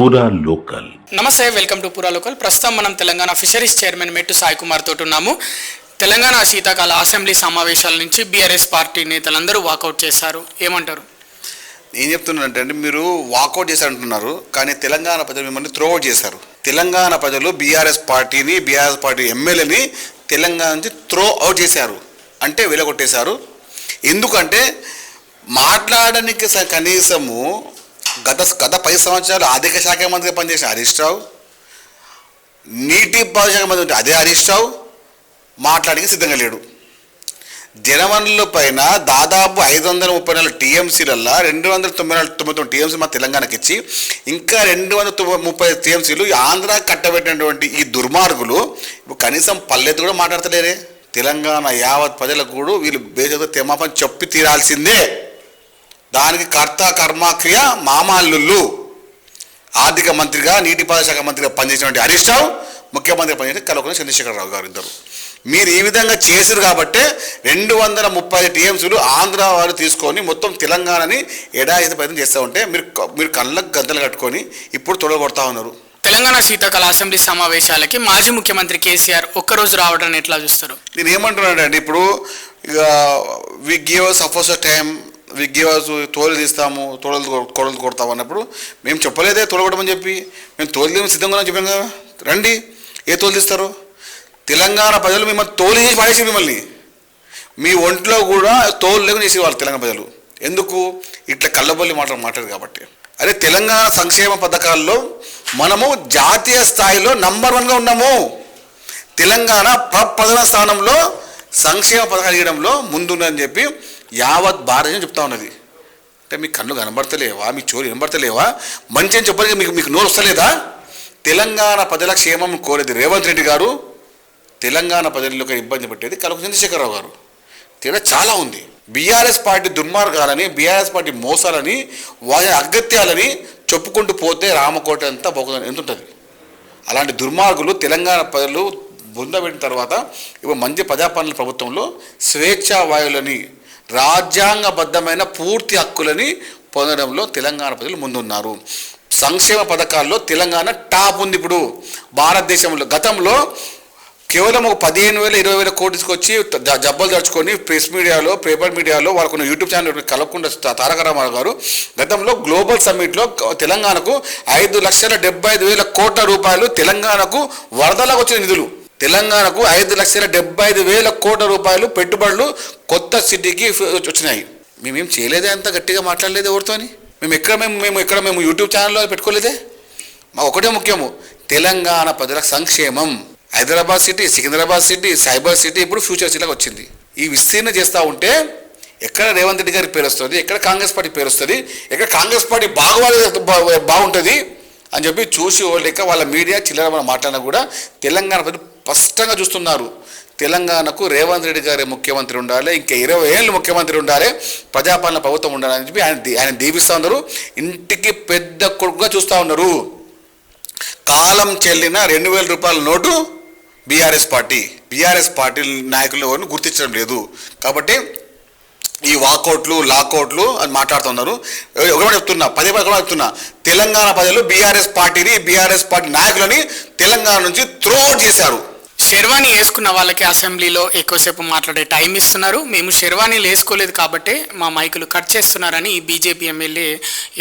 పూరా లోకల్ నమస్తే welcome to పూరా లోకల్ ప్రస్తుతం మనం తెలంగాణ ఫిషరీస్ చైర్మన్ మెట్టు సాయి కుమార్ తోటి ఉన్నాము. తెలంగాణ శీతాకాల అసెంబ్లీ సమావేశాల నుంచి బీఆర్ఎస్ పార్టీ నేతలందరూ వాకౌట్ చేశారు. ఏమంటారు? ఏం చెప్తున్నానంటే అండి మీరు వాకౌట్ చేశారు అంటున్నారు కానీ తెలంగాణ ప్రజలు మిమ్మల్ని త్రో అవుట్ చేశారు. తెలంగాణ ప్రజలు బీఆర్ఎస్ పార్టీని బీఆర్ఎస్ పార్టీ ఎమ్మెల్యేని తెలంగాణ నుంచి త్రో అవుట్ చేశారు. అంటే వెలగొట్టేశారు. ఎందుకంటే మాట్లాడడానికి కనీసము గత గత పది సంవత్సరాలు ఆర్థిక శాఖ మంత్రిగా పనిచేసిన హరీష్ రావు నీటి పారిశాఖ మంత్రి ఉంటే అదే హరీష్ రావు మాట్లాడికి సిద్ధంగా లేడు. జనవనరుల పైన దాదాపు ఐదు వందల ముప్పై నాలుగు టీఎంసీలల్లో రెండు వందల తొంభై నాలుగు తొంభై తొమ్మిది టీఎంసీ మా తెలంగాణకి ఇచ్చి ఇంకా రెండు వందల తొంభై ముప్పై టీఎంసీలు ఆంధ్ర కట్టబెట్టినటువంటి ఈ దుర్మార్గులు కనీసం పల్లెత్తు కూడా మాట్లాడతలేరే. తెలంగాణ యావత్ ప్రజలకు కూడా వీళ్ళు బేజతో తెమాపని చెప్పి తీరాల్సిందే. దానికి కర్త కర్మ క్రియ మామాల్లుళ్ళు. ఆర్థిక మంత్రిగా నీటిపారుదల శాఖ మంత్రిగా పనిచేసినటువంటి హరీష్ రావు ముఖ్యమంత్రిగా పనిచేసిన కలవకుని చంద్రశేఖరరావు గారు ఇద్దరు. మీరు ఈ విధంగా చేశారు కాబట్టే రెండు వందల ముప్పై టీఎంసీలు ఆంధ్ర వాళ్ళు తీసుకొని మొత్తం తెలంగాణని ఎడాయిత ప్రయత్నం చేస్తూ ఉంటే మీరు మీరు కళ్ళకు గంతలు కట్టుకొని ఇప్పుడు తొడగొడతా ఉన్నారు. తెలంగాణ శీతాకాల అసెంబ్లీ సమావేశాలకి మాజీ ముఖ్యమంత్రి కేసీఆర్ ఒక్కరోజు రావడాన్ని ఎట్లా చూస్తారు? నేను ఏమంటున్నాను అండి ఇప్పుడు ఇక వి గివ్ సపోజ్ టైం విగ్గేవాసు తోలు తీస్తాము తోడలు కోడలు కొడతాము అన్నప్పుడు మేము చెప్పలేదే తోడగొట్టమని చెప్పి మేము తోలు సిద్ధంగా చెప్పాం కదా. రండి ఏ తోలు తీస్తారు? తెలంగాణ ప్రజలు మిమ్మల్ని తోలు చేసి పడేసి మిమ్మల్ని. మీ ఒంట్లో కూడా తోలు లేకుండా చేసేవాళ్ళు తెలంగాణ ప్రజలు. ఎందుకు? ఇట్లా కళ్ళబొల్లి మాటలు మాట్లాడు కాబట్టి. అదే తెలంగాణ సంక్షేమ పథకాల్లో మనము జాతీయ స్థాయిలో నంబర్ వన్గా ఉన్నాము. తెలంగాణ ప్రప్రధాన స్థానంలో సంక్షేమ పథకాలు ఇవ్వడంలో ముందుందని చెప్పి యావత్ భారతదేశం చెప్తా ఉన్నది. అంటే మీ కళ్ళు కనబడతలేవా? మీ చోరు కనబడతలేవా మంచి అని చెప్పడానికి మీకు మీకు నోరు వస్తలేదా? తెలంగాణ ప్రజల క్షేమం కోరేది రేవంత్ రెడ్డి గారు. తెలంగాణ ప్రజలకు ఇబ్బంది పెట్టేది కలకు చంద్రశేఖరరావు గారు. తేడా చాలా ఉంది. బీఆర్ఎస్ పార్టీ దుర్మార్గాలని బీఆర్ఎస్ పార్టీ మోసాలని వారి అగత్యాలని చెప్పుకుంటూ పోతే రామకోట అంతా పోకుండా ఎంత ఉంటుంది అలాంటి దుర్మార్గులు తెలంగాణ ప్రజలు బృందపెట్టిన తర్వాత ఇప్పుడు మంచి ప్రజాపాలన ప్రభుత్వంలో స్వేచ్ఛా వాయువులని రాజ్యాంగబద్ధమైన పూర్తి హక్కులని పొందడంలో తెలంగాణ ప్రజలు ముందున్నారు. సంక్షేమ పథకాల్లో తెలంగాణ టాప్ ఉంది ఇప్పుడు. భారతదేశంలో గతంలో కేవలం ఒక పదిహేను వేల ఇరవై వేల కోటికి వచ్చి జబ్బలు దడుచుకొని ప్రెస్ మీడియాలో పేపర్ మీడియాలో వాళ్ళకున్న యూట్యూబ్ ఛానల్ కలగకుండా తారక రామారావు గారు గతంలో గ్లోబల్ సమ్మిట్లో తెలంగాణకు ఐదు లక్షల డెబ్బై ఐదు వేల కోట్ల రూపాయలు తెలంగాణకు వరదలకు వచ్చిన నిధులు. తెలంగాణకు ఐదు లక్షల డెబ్బై ఐదు వేల కోట్ల రూపాయలు పెట్టుబడులు కొత్త సిటీకి వచ్చినాయి. మేమేం చేయలేదే అంత గట్టిగా మాట్లాడలేదు ఎవరితోని మేము ఎక్కడ మేము మేము ఎక్కడ మేము యూట్యూబ్ ఛానల్లో పెట్టుకోలేదే? మా ఒకటే ముఖ్యము తెలంగాణ ప్రజల సంక్షేమం. Hyderabad city Secunderabad city cyber city ఇప్పుడు ఫ్యూచర్ సిటీలకు వచ్చింది. ఈ విస్తీర్ణ చేస్తూ ఉంటే ఎక్కడ రేవంత్ రెడ్డి గారి పేరు వస్తుంది ఎక్కడ కాంగ్రెస్ పార్టీ పేరు వస్తుంది ఎక్కడ కాంగ్రెస్ పార్టీ బాగుపడే బాగుంటుంది అని చెప్పి చూసి లేక వాళ్ళ మీడియా చిల్లర మాట్లాడినా కూడా తెలంగాణ ప్రజలు స్పష్టంగా చూస్తున్నారు. తెలంగాణకు రేవంత్ రెడ్డి గారి ముఖ్యమంత్రి ఉండాలి ఇంకా ఇరవై ఏళ్ళు ముఖ్యమంత్రి ఉండాలి ప్రజాపాలన ప్రభుత్వం ఉండాలని చెప్పి ఆయన ఆయన దీవిస్తూ ఉన్నారు. ఇంటికి పెద్ద కొడుకుగా చూస్తూ ఉన్నారు. కాలం చెల్లిన రెండు వేల రూపాయల note BRS party. BRS party నాయకులు ఎవరిని గుర్తించడం లేదు. కాబట్టి ఈ వాకౌట్లు లాకౌట్లు అని మాట్లాడుతున్నారు ఒకటి చెప్తున్నా పదే పదే చెప్తున్నా. తెలంగాణ ప్రజలు బీఆర్ఎస్ పార్టీని బీఆర్ఎస్ పార్టీ నాయకులని తెలంగాణ నుంచి త్రో అవుట్ చేశారు. షెర్వాణి వేసుకున్న వాళ్ళకి అసెంబ్లీలో ఎక్కువసేపు మాట్లాడే టైం ఇస్తున్నారు. మేము షెర్వానీలు వేసుకోలేదు కాబట్టి మా మైకులు కట్ చేస్తున్నారని బీజేపీ ఎమ్మెల్యే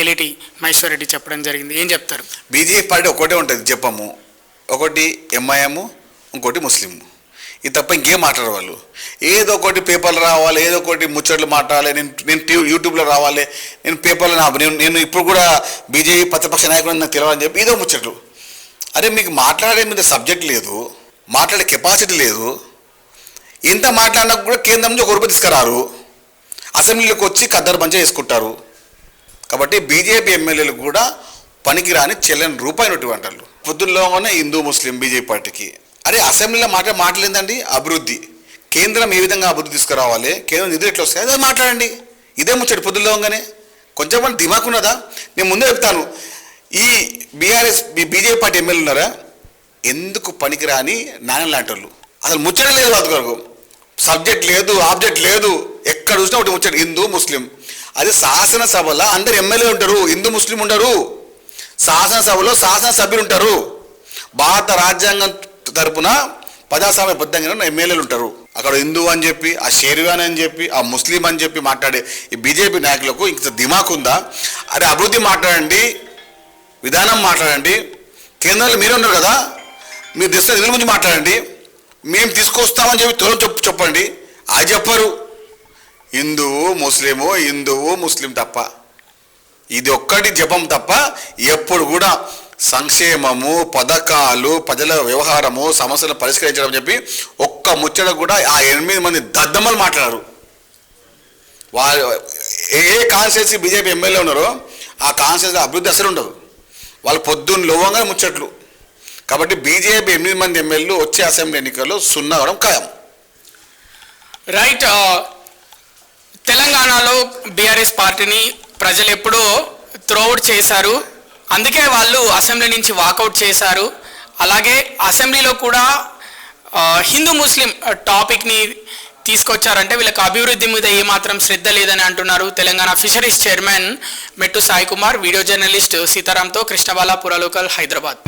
ఎలిటి మహేశ్వర్ రెడ్డి చెప్పడం జరిగింది. ఏం చెప్తారు? బీజేపీ పార్టీ ఒకటే ఉంటుంది చెప్పము ఒకటి ఎంఐఎం ఇంకోటి ముస్లిం ఇది తప్ప ఇంకేం మాట్లాడరు వాళ్ళు. ఏదో ఒకటి పేపర్లు రావాలి ఏదో ఒకటి ముచ్చట్లు మాట్లాడాలి నేను నేను యూట్యూబ్లో రావాలి నేను పేపర్లో నా నేను నేను ఇప్పుడు కూడా బీజేపీ ప్రతిపక్ష నాయకుడు నాకు తెలియాలని చెప్పి ఏదో ముచ్చట్లు. అరే మీకు మాట్లాడే మీద సబ్జెక్ట్ లేదు. మాట్లాడే కెపాసిటీ లేదు. ఎంత మాట్లాడినా కూడా కేంద్రం నుంచి ఒక రూపాయి తీసుకురారు. అసెంబ్లీలోకి వచ్చి కద్దరు పంచ చేసుకుంటారు. కాబట్టి బీజేపీ ఎమ్మెల్యేలు కూడా పనికిరాని చెల్లని రూపాయి నోటి వాళ్ళు పొద్దుల్లోనే హిందూ ముస్లిం బీజేపీ పార్టీకి. అరే అసెంబ్లీలో మాట మాట్లాడిందండి అభివృద్ధి. కేంద్రం ఏ విధంగా అభివృద్ధి తీసుకురావాలి? కేంద్రం నిధులు ఎట్లా వస్తాయి? అదే మాట్లాడండి. ఇదే ముచ్చటి పొద్దుల్లోగానే కొంచెం దిమాకున్నదా ఉన్నదా? నేను ముందే చెప్తాను. ఈ బీఆర్ఎస్ బీజేపీ పార్టీ ఎమ్మెల్యే ఉన్నారా? ఎందుకు పనికిరాని నాయన లాంటి వాళ్ళు అసలు ముచ్చట లేదు వాళ్ళ కొరకు సబ్జెక్ట్ లేదు ఆబ్జెక్ట్ లేదు. ఎక్కడ చూసినా ఒకటి ముచ్చట హిందూ ముస్లిం. అది శాసనసభలో అందరు ఎమ్మెల్యే ఉంటారు హిందూ ముస్లిం ఉండరు. శాసనసభలో శాసనసభ్యులు ఉంటారు. భారత రాజ్యాంగం తరపున ప్రజాస్వామ్య బద్దంగా ఎమ్మెల్యేలు ఉంటారు. అక్కడ హిందూ అని చెప్పి ఆ షేర్వాన్ అని చెప్పి ఆ ముస్లిం అని చెప్పి మాట్లాడే ఈ బీజేపీ నాయకులకు ఇంత దిమాక్ ఉందా అరే అభివృద్ధి మాట్లాడండి విధానం మాట్లాడండి. కేంద్రంలో మీరు ఉన్నారు కదా? మీరు తెస్తే నిధుల గురించి మాట్లాడండి. మేము తీసుకొస్తామని చెప్పి త్వరలో చెప్పు చెప్పండి. అది చెప్పరు. హిందువు ముస్లిము హిందువు ముస్లిం తప్ప. ఇది ఒక్కటి జపం తప్ప ఎప్పుడు కూడా సంక్షేమము పథకాలు ప్రజల వ్యవహారము సమస్యలు పరిష్కరించడం చెప్పి ఒక్క ముచ్చట కూడా ఆ ఎనిమిది మంది దద్దమ్మలు మాట్లాడారు. వాళ్ళు ఏ కాన్స్టిట్యూన్సీ బీజేపీ ఎమ్మెల్యే ఉన్నారో ఆ కాన్స్టిట్యూన్సీ అభివృద్ధి అసలు ఉండదు. వాళ్ళు పొద్దున్న లోవంగా ముచ్చట్లు. కాబట్టి బీజేపీ ఎనిమిది మంది ఎమ్మెల్యేలు వచ్చే అసెంబ్లీ ఎన్నికల్లో సున్నా అవడం ఖాయం. రైట్ తెలంగాణలో బీఆర్ఎస్ పార్టీని ప్రజలు ఎప్పుడో త్రోఅవుట్ చేశారు. అందుకే వాళ్ళు అసెంబ్లీ నుంచి వాకౌట్ చేశారు. అలాగే అసెంబ్లీలో కూడా హిందూ ముస్లిం టాపిక్ని తీసుకొచ్చారంటే వీళ్ళకి అభివృద్ధి మీద ఏమాత్రం శ్రద్ధ లేదని అంటున్నారు Telangana fisheries chairman Mettu Sai Kumar video journalist సీతారాంతో కృష్ణబాలాపుర లోకల్ హైదరాబాద్.